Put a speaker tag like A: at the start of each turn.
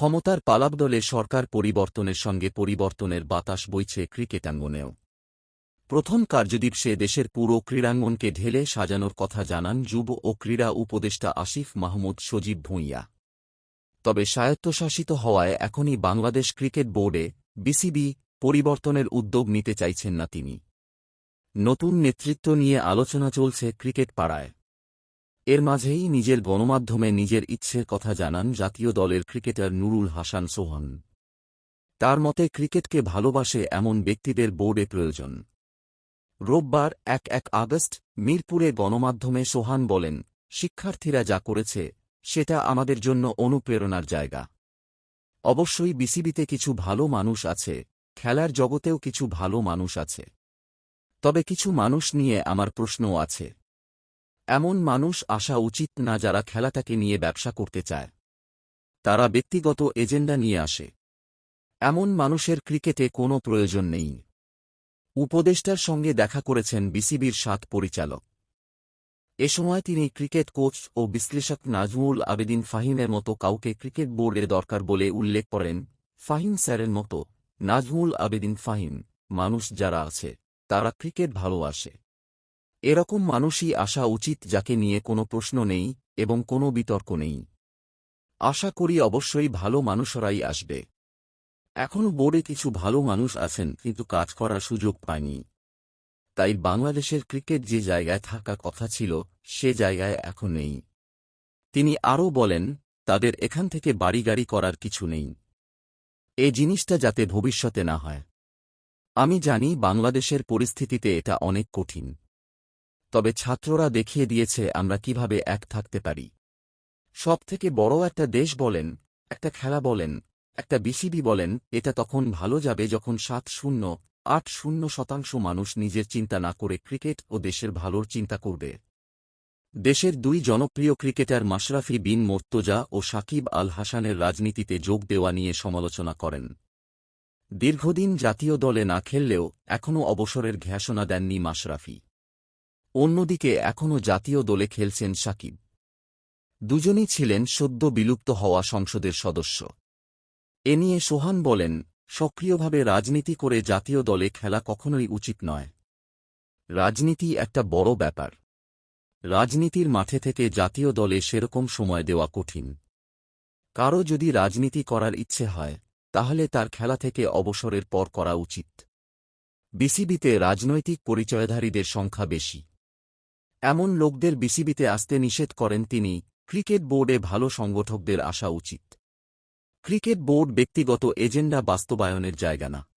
A: ক্ষমতার পালাবদলে সরকার পরিবর্তনের সঙ্গে পরিবর্তনের বাতাস বইছে ক্রিকেটাঙ্গনেও। প্রথম কার্যদিবসে দেশের পুরো ক্রীড়াঙ্গনকে ঢেলে সাজানোর কথা জানান যুব ও ক্রীড়া উপদেষ্টা আসিফ মাহমুদ সজীব ভূঁইয়া। তবে স্বায়ত্তশাসিত হওয়ায় এখনই বাংলাদেশ ক্রিকেট বোর্ডে বিসিবি পরিবর্তনের উদ্যোগ নিতে চাইছেন না তিনি। নতুন নেতৃত্ব নিয়ে আলোচনা চলছে ক্রিকেট পাড়ায়। এর মাঝেই নিজের গণমাধ্যমে নিজের ইচ্ছের কথা জানান জাতীয় দলের ক্রিকেটার নুরুল হাসান সোহান। তার মতে ক্রিকেটকে ভালোবাসে এমন ব্যক্তিদের বোর্ডে প্রয়োজন। রোববার এক এক আগস্ট মিরপুরে গণমাধ্যমে সোহান বলেন, শিক্ষার্থীরা যা করেছে, সেটা আমাদের জন্য অনুপ্রেরণার জায়গা। অবশ্যই বিসিবিতে কিছু ভালো মানুষ আছে, খেলার জগতেও কিছু ভালো মানুষ আছে। তবে কিছু মানুষ নিয়ে আমার প্রশ্নও আছে। এমন মানুষ আসা উচিত না যারা খেলাটাকে নিয়ে ব্যবসা করতে চায়। তারা ব্যক্তিগত এজেন্ডা নিয়ে আসে। এমন মানুষের ক্রিকেটে কোনো প্রয়োজন নেই। উপদেষ্টার সঙ্গে দেখা করেছেন বিসিবির সাত পরিচালক। এ সময় তিনি ক্রিকেট কোচ ও বিশ্লেষক নাজমুল আবেদিন ফাহিমের মতো কাউকে ক্রিকেট বোর্ডের দরকার বলে উল্লেখ করেন ফাহিম স্যারের মতো নাজমুল আবেদিন ফাহিম। মানুষ যারা আছে, তারা ক্রিকেট ভালোবাসে। এরকম মানুষই আসা উচিত যাকে নিয়ে কোনো প্রশ্ন নেই এবং কোনো বিতর্ক নেই। আশা করি অবশ্যই ভালো মানুষরাই আসবে। এখনও বোর্ডে কিছু ভালো মানুষ আছেন কিন্তু কাজ করার সুযোগ পায়নি। তাই বাংলাদেশের ক্রিকেট যে জায়গায় থাকা কথা ছিল, সে জায়গায় এখন নেই। তিনি আরও বলেন, তাদের এখান থেকে বাড়ি গাড়ি করার কিছু নেই। এ জিনিসটা যাতে ভবিষ্যতে না হয়। আমি জানি বাংলাদেশের পরিস্থিতিতে এটা অনেক কঠিন। তবে ছাত্ররা দেখিয়ে দিয়েছে আমরা কীভাবে এক থাকতে পারি। সব থেকে বড় একটা দেশ বলেন, একটা খেলা বলেন, একটা বিসিবি বলেন, এটা তখন ভালো যাবে যখন সাত শূন্য, আট শূন্য শতাংশ মানুষ নিজের চিন্তা না করে ক্রিকেট ও দেশের ভালোর চিন্তা করবে। দেশের দুই জনপ্রিয় ক্রিকেটার মাশরাফি বিন মোর্তজা ও সাকিব আল হাসানের রাজনীতিতে যোগ দেওয়া নিয়ে সমালোচনা করেন। দীর্ঘদিন জাতীয় দলে না খেললেও এখনও অবসরের ঘোষণা দেননি মাশরাফি। অন্যদিকে এখনও জাতীয় দলে খেলছেন সাকিব। দুজনই ছিলেন সদ্য বিলুপ্ত হওয়া সংসদের সদস্য। এ নিয়ে সোহান বলেন, সক্রিয়ভাবে রাজনীতি করে জাতীয় দলে খেলা কখনোই উচিত নয়। রাজনীতি একটা বড় ব্যাপার। রাজনীতির মাঠে থেকে জাতীয় দলে সেরকম সময় দেওয়া কঠিন। কারও যদি রাজনীতি করার ইচ্ছে হয়, তাহলে তার খেলা থেকে অবসরের পর করা উচিত। বিসিবিতে রাজনৈতিক পরিচয়ধারীদের সংখ্যা বেশি। এমন লোকদের বিসিবিতে আসতে নিষেধ করেন তিনি, ক্রিকেট বোর্ডে ভালো সংগঠকদের আসা উচিত। ক্রিকেট বোর্ড ব্যক্তিগত এজেন্ডা বাস্তবায়নের জায়গা না।